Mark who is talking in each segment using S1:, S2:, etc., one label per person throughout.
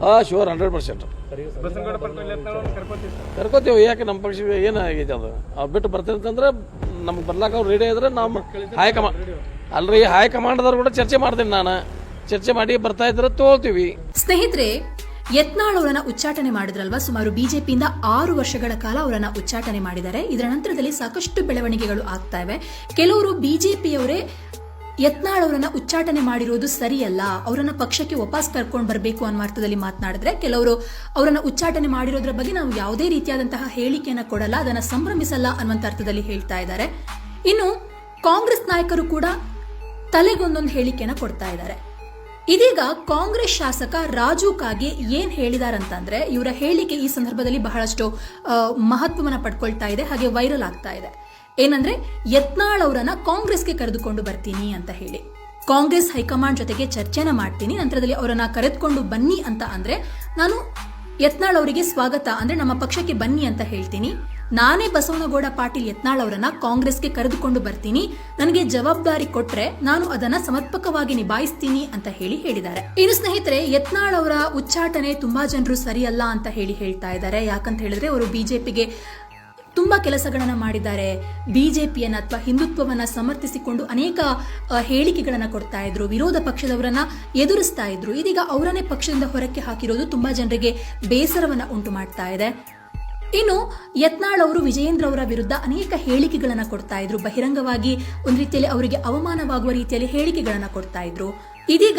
S1: ಹಾಂ sure hundred percent ಕರ್ಕೋತೀವಿ ಯಾಕೆ ನಮ್ಮ ಪಕ್ಷ ಏನಾಗೈತೆ ಅದು? ಅವ್ರು ಬಿಟ್ಟು ಬರ್ತಿರ್ತಂದ್ರೆ ನಮ್ಗೆ ಬರ್ಲಾಕ ಅವ್ರು ರೆಡಿ ಇದ್ರೆ ನಮ್ಮ ಹೈಕಮಾಂಡ್ ಅಲ್ರಿ ಹೈಕಮಾಂಡ್ದವ್ರು ಕೂಡ ಚರ್ಚೆ ಮಾಡ್ತೀನಿ ನಾನು. ಚರ್ಚೆ ಮಾಡಿ ಬರ್ತಾ ಇದ್ರೆ ತೋಲ್ತೀವಿ.
S2: ಸ್ನೇಹಿತರೆ ಯತ್ನಾಳ್ ಅವರನ್ನ ಉಚ್ಚಾಟನೆ ಮಾಡಿದ್ರಲ್ವಾ? ಸುಮಾರು ಬಿಜೆಪಿಯಿಂದ ಆರು ವರ್ಷಗಳ ಕಾಲ ಅವರನ್ನ ಉಚ್ಚಾಟನೆ ಮಾಡಿದ್ದಾರೆ. ಇದರ ನಂತರದಲ್ಲಿ ಸಾಕಷ್ಟು ಬೆಳವಣಿಗೆಗಳು ಆಗ್ತಾ ಇವೆ. ಕೆಲವರು ಬಿಜೆಪಿಯವರೇ ಯತ್ನಾಳ್ ಅವರನ್ನ ಉಚ್ಚಾಟನೆ ಮಾಡಿರೋದು ಸರಿಯಲ್ಲ, ಅವರನ್ನ ಪಕ್ಷಕ್ಕೆ ವಾಪಸ್ ಕರ್ಕೊಂಡು ಬರಬೇಕು ಅನ್ನೋ ಅರ್ಥದಲ್ಲಿ ಮಾತನಾಡಿದ್ರೆ ಕೆಲವರು ಅವರನ್ನ ಉಚ್ಚಾಟನೆ ಮಾಡಿರೋದ್ರ ಬಗ್ಗೆ ನಾವು ಯಾವುದೇ ರೀತಿಯಾದಂತಹ ಹೇಳಿಕೆಯನ್ನ ಕೊಡಲ್ಲ, ಅದನ್ನ ಸಂಭ್ರಮಿಸಲ್ಲ ಅನ್ನುವಂತ ಅರ್ಥದಲ್ಲಿ ಹೇಳ್ತಾ ಇದ್ದಾರೆ. ಇನ್ನು ಕಾಂಗ್ರೆಸ್ ನಾಯಕರು ಕೂಡ ತಲೆಗೊಂದೊಂದು ಹೇಳಿಕೆಯನ್ನ ಕೊಡ್ತಾ ಇದ್ದಾರೆ. ಇದೀಗ ಕಾಂಗ್ರೆಸ್ ಶಾಸಕ ರಾಜು ಕಾಗೆ ಏನ್ ಹೇಳಿದಾರಂತಂದ್ರೆ, ಇವರ ಹೇಳಿಕೆ ಈ ಸಂದರ್ಭದಲ್ಲಿ ಬಹಳಷ್ಟು ಮಹತ್ವವನ್ನ ಪಡ್ಕೊಳ್ತಾ ಇದೆ, ಹಾಗೆ ವೈರಲ್ ಆಗ್ತಾ ಇದೆ. ಏನಂದ್ರೆ ಯತ್ನಾಳ್ ಅವರನ್ನ ಕಾಂಗ್ರೆಸ್ಗೆ ಕರೆದುಕೊಂಡು ಬರ್ತೀನಿ ಅಂತ ಹೇಳಿ. ಕಾಂಗ್ರೆಸ್ ಹೈಕಮಾಂಡ್ ಜೊತೆಗೆ ಚರ್ಚೆನ ಮಾಡ್ತೀನಿ, ನಂತರದಲ್ಲಿ ಅವರನ್ನ ಕರೆದುಕೊಂಡು ಬನ್ನಿ ಅಂತ ಅಂದ್ರೆ ನಾನು ಯತ್ನಾಳ್ ಅವರಿಗೆ ಸ್ವಾಗತ, ಅಂದ್ರೆ ನಮ್ಮ ಪಕ್ಷಕ್ಕೆ ಬನ್ನಿ ಅಂತ ಹೇಳ್ತೀನಿ. ನಾನೇ ಬಸವನಗೌಡ ಪಾಟೀಲ್ ಯತ್ನಾಳ್ ಅವರನ್ನ ಕಾಂಗ್ರೆಸ್ಗೆ ಕರೆದುಕೊಂಡು ಬರ್ತೀನಿ. ನನಗೆ ಜವಾಬ್ದಾರಿ ಕೊಟ್ರೆ ನಾನು ಅದನ್ನ ಸಮರ್ಪಕವಾಗಿ ನಿಭಾಯಿಸ್ತೀನಿ ಅಂತ ಹೇಳಿ ಹೇಳಿದ್ದಾರೆ. ಇನ್ನು ಸ್ನೇಹಿತರೆ, ಯತ್ನಾಳ್ ಅವರ ಉಚ್ಚಾಟನೆ ತುಂಬಾ ಜನರು ಸರಿಯಲ್ಲ ಅಂತ ಹೇಳಿ ಹೇಳ್ತಾ ಇದ್ದಾರೆ. ಯಾಕಂತ ಹೇಳಿದ್ರೆ, ಅವರು ಬಿಜೆಪಿಗೆ ತುಂಬಾ ಕೆಲಸಗಳನ್ನ ಮಾಡಿದ್ದಾರೆ. ಬಿಜೆಪಿಯನ್ನ ಅಥವಾ ಹಿಂದುತ್ವವನ್ನ ಸಮರ್ಥಿಸಿಕೊಂಡು ಅನೇಕ ಹೇಳಿಕೆಗಳನ್ನು ಹೇಳಿಕೆಗಳನ್ನ ಕೊಡ್ತಾ ಇದ್ರು, ವಿರೋಧ ಪಕ್ಷದವರನ್ನ ಎದುರಿಸ್ತಾ ಇದ್ರು. ಇದೀಗ ಅವರನ್ನೇ ಪಕ್ಷದಿಂದ ಹೊರಕ್ಕೆ ಹಾಕಿರೋದು ತುಂಬಾ ಜನರಿಗೆ ಬೇಸರವನ್ನ ಉಂಟು ಮಾಡ್ತಾ ಇದೆ. ಇನ್ನು ಯತ್ನಾಳ್ ಅವರು, ವಿಜಯೇಂದ್ರ ಅವರ ವಿರುದ್ಧ ಅನೇಕ ಹೇಳಿಕೆಗಳನ್ನ ಕೊಡ್ತಾ ಇದ್ರು. ಬಹಿರಂಗವಾಗಿ ಒಂದು ರೀತಿಯಲ್ಲಿ ಅವರಿಗೆ ಅವಮಾನವಾಗುವ ರೀತಿಯಲ್ಲಿ ಹೇಳಿಕೆಗಳನ್ನ ಕೊಡ್ತಾ ಇದ್ರು. ಇದೀಗ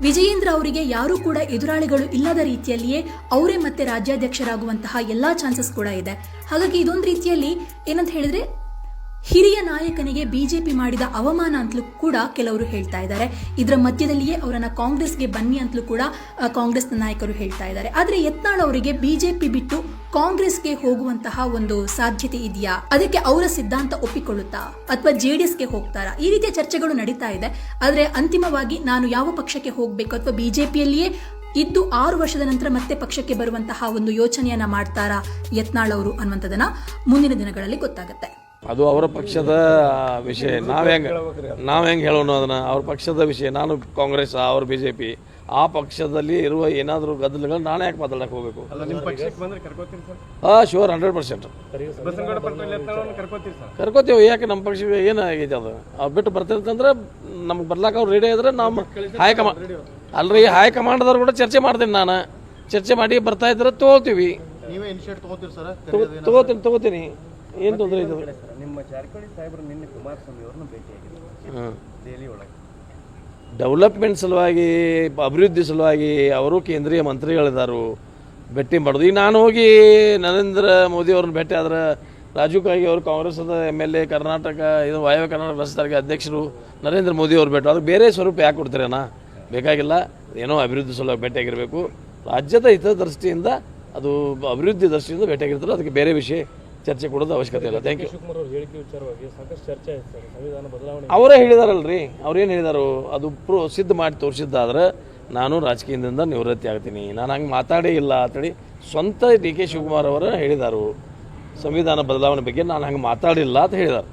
S2: ವಿಜಯೇಂದ್ರ ಅವರಿಗೆ ಯಾರೂ ಕೂಡ ಎದುರಾಳಿಗಳು ಇಲ್ಲದ ರೀತಿಯಲ್ಲಿಯೇ ಅವರೇ ಮತ್ತೆ ರಾಜ್ಯಾಧ್ಯಕ್ಷರಾಗುವಂತಹ ಎಲ್ಲಾ ಚಾನ್ಸಸ್ ಕೂಡ ಇದೆ. ಹಾಗಾಗಿ ಇದೊಂದು ರೀತಿಯಲ್ಲಿ ಏನಂತ ಹೇಳಿದ್ರೆ, ಹಿರಿಯ ನಾಯಕನಿಗೆ ಬಿಜೆಪಿ ಮಾಡಿದ ಅವಮಾನ ಅಂತಲೂ ಕೂಡ ಕೆಲವರು ಹೇಳ್ತಾ ಇದ್ದಾರೆ. ಇದರ ಮಧ್ಯದಲ್ಲಿಯೇ ಅವರನ್ನ ಕಾಂಗ್ರೆಸ್ಗೆ ಬನ್ನಿ ಅಂತಲೂ ಕೂಡ ಕಾಂಗ್ರೆಸ್ನ ನಾಯಕರು ಹೇಳ್ತಾ ಇದ್ದಾರೆ. ಆದರೆ ಯತ್ನಾಳ್ ಅವರಿಗೆ ಬಿಜೆಪಿ ಬಿಟ್ಟು ಕಾಂಗ್ರೆಸ್ಗೆ ಹೋಗುವಂತಹ ಒಂದು ಸಾಧ್ಯತೆ ಇದೆಯಾ? ಅದಕ್ಕೆ ಅವರ ಸಿದ್ಧಾಂತ ಒಪ್ಪಿಕೊಳ್ಳುತ್ತಾ? ಅಥವಾ ಜೆಡಿಎಸ್ಗೆ ಹೋಗ್ತಾರಾ? ಈ ರೀತಿಯ ಚರ್ಚೆಗಳು ನಡೀತಾ ಇದೆ. ಆದರೆ ಅಂತಿಮವಾಗಿ ನಾನು ಯಾವ ಪಕ್ಷಕ್ಕೆ ಹೋಗಬೇಕು ಅಥವಾ ಬಿಜೆಪಿಯಲ್ಲಿಯೇ ಇದ್ದು ಆರು ವರ್ಷದ ನಂತರ ಮತ್ತೆ ಪಕ್ಷಕ್ಕೆ ಬರುವಂತಹ ಒಂದು ಯೋಚನೆಯನ್ನ ಮಾಡ್ತಾರಾ ಯತ್ನಾಳ್ ಅವರು ಅನ್ನುವಂಥದ್ದನ್ನ ಮುಂದಿನ ದಿನಗಳಲ್ಲಿ ಗೊತ್ತಾಗುತ್ತೆ.
S1: ಅದು ಅವರ ಪಕ್ಷದ ವಿಷಯ. ನಾವ್ ಹೆಂಗ್ ನಾವ್ ಹೆಂಗ್ ಹೇಳೋಣ ಅದನ್ನ? ಅವ್ರ ಪಕ್ಷದ ವಿಷಯ. ನಾನು ಕಾಂಗ್ರೆಸ್, ಅವ್ರ ಬಿ ಜೆ ಪಿ. ಆ ಪಕ್ಷದಲ್ಲಿ ಇರುವ ಏನಾದರೂ ಗದ್ದಲಗಳು ನಾನೇ ಯಾಕೆ ಮಾತಾಡಕ್ಕೆ ಹೋಗಬೇಕು?
S3: ಅಲ್ಲ ನಿಮ್ಮ ಪಕ್ಷಕ್ಕೆ ಬಂದ್ರೆ ಕರ್ಕೊತೀನಿ ಸರ್?
S1: ಹಾಂ ಶೋರ್ ಹಂಡ್ರೆಡ್ ಪರ್ಸೆಂಟ್ ಕರ್ಕೋತೀವಿ ಯಾಕೆ ನಮ್ಮ ಪಕ್ಷ ಏನಾಗೈತೆ ಅದು? ಅವ್ರು ಬಿಟ್ಟು ಬರ್ತಿರ್ತಂದ್ರೆ ನಮ್ಗೆ ಬರ್ಲಾಕ ಅವ್ರು ರೆಡಿ ಆದ್ರೆ ನಮ್ಮ ಹೈಕಮಾಂಡ್ ಅಲ್ರಿ ಹೈಕಮಾಂಡ್ದವ್ರು ಕೂಡ ಚರ್ಚೆ ಮಾಡ್ತೀನಿ ನಾನು. ಚರ್ಚೆ ಮಾಡಿ ಬರ್ತಾ ಇದ್ರೆ ತಗೋತೀವಿ.
S4: ನೀವೇ ಇನಿಷಿಯೇಟ್ ತಗೋತೀರಿ ಸರ್?
S1: ತಗೋತೀನಿ ತಗೋತೀನಿ. ಏನು ತೊಂದರೆ ಇದೆ
S3: ನಿಮ್ಮ ಜಾರಕಿಹೊಳಿ ಸಾಹೇಬರು ನಿನ್ನೆ ಕುಮಾರಸ್ವಾಮಿ ಅವ್ರನ್ನ ಭೇಟಿಯಾಗಿದ್ರು.
S1: ಹಾಂ
S3: ದೆಹಲಿ ಒಳಗೆ.
S1: ಡೆವಲಪ್ಮೆಂಟ್ ಸಲುವಾಗಿ, ಅಭಿವೃದ್ಧಿ ಸಲುವಾಗಿ ಅವರು ಕೇಂದ್ರೀಯ ಮಂತ್ರಿಗಳಿದ್ದಾರು ಭೇಟಿ ಮಾಡೋದು ಈಗ ನಾನು ಹೋಗಿ ನರೇಂದ್ರ ಮೋದಿ ಅವ್ರನ್ನ ಭೇಟಿ ಆದ್ರೆ ರಾಜೀವ್ ಕಾಗಿ ಅವರು ಕಾಂಗ್ರೆಸ್ದ ಎಂ ಎಲ್ ಎ, ಕರ್ನಾಟಕ, ಇದು ವಾಯವ್ಯ ಕರ್ನಾಟಕ ಬಸ್ ಸಾರಿಗೆ ಅಧ್ಯಕ್ಷರು ನರೇಂದ್ರ ಮೋದಿ ಅವ್ರು ಭೇಟಿ ಅದಕ್ಕೆ ಬೇರೆ ಸ್ವರೂಪ ಯಾಕೆ ಕೊಡ್ತೀರಣ್ಣ ಬೇಕಾಗಿಲ್ಲ. ಏನೋ ಅಭಿವೃದ್ಧಿ ಸಲುವಾಗಿ ಭೇಟಿಯಾಗಿರಬೇಕು ರಾಜ್ಯದ ಹಿತದೃಷ್ಟಿಯಿಂದ, ಅದು ಅಭಿವೃದ್ಧಿ ದೃಷ್ಟಿಯಿಂದ ಭೇಟಿಯಾಗಿರ್ತಾರೆ ಅದಕ್ಕೆ ಬೇರೆ ವಿಷಯ. ಚರ್ಚೆ ಕೊಡೋದು ಅವಶ್ಯಕತೆ ಇಲ್ಲ. ಥ್ಯಾಂಕ್ ಯು
S3: ಶಿವಕುಮಾರ್ ಅವ್ರ ಹೇಳಿಕೆ ವಿಚಾರವಾಗಿ ಸಾಕಷ್ಟು ಚರ್ಚೆ ಆಯ್ತು ಸರ್. ಸಂವಿಧಾನ ಬದಲಾವಣೆ
S1: ಅವರೇ ಹೇಳಿದಾರಲ್ರಿ. ಅವ್ರೇನು ಹೇಳಿದಾರು? ಅದು ಪ್ರೂ ಸಿದ್ಧ ಮಾಡಿ ತೋರಿಸಿದ್ದಾದ್ರೆ ನಾನು ರಾಜಕೀಯದಿಂದ ನಿವೃತ್ತಿ ಆಗ್ತೀನಿ. ನಾನು ಹಂಗೆ ಮಾತಾಡೇ ಇಲ್ಲ ಅಂತೇಳಿ ಸ್ವಂತ ಡಿ ಕೆ ಶಿವಕುಮಾರ್ ಅವರು ಹೇಳಿದರು. ಸಂವಿಧಾನ ಬದಲಾವಣೆ ಬಗ್ಗೆ ನಾನು ಹಂಗೆ ಮಾತಾಡಿಲ್ಲ ಅಂತ ಹೇಳಿದಾರೆ.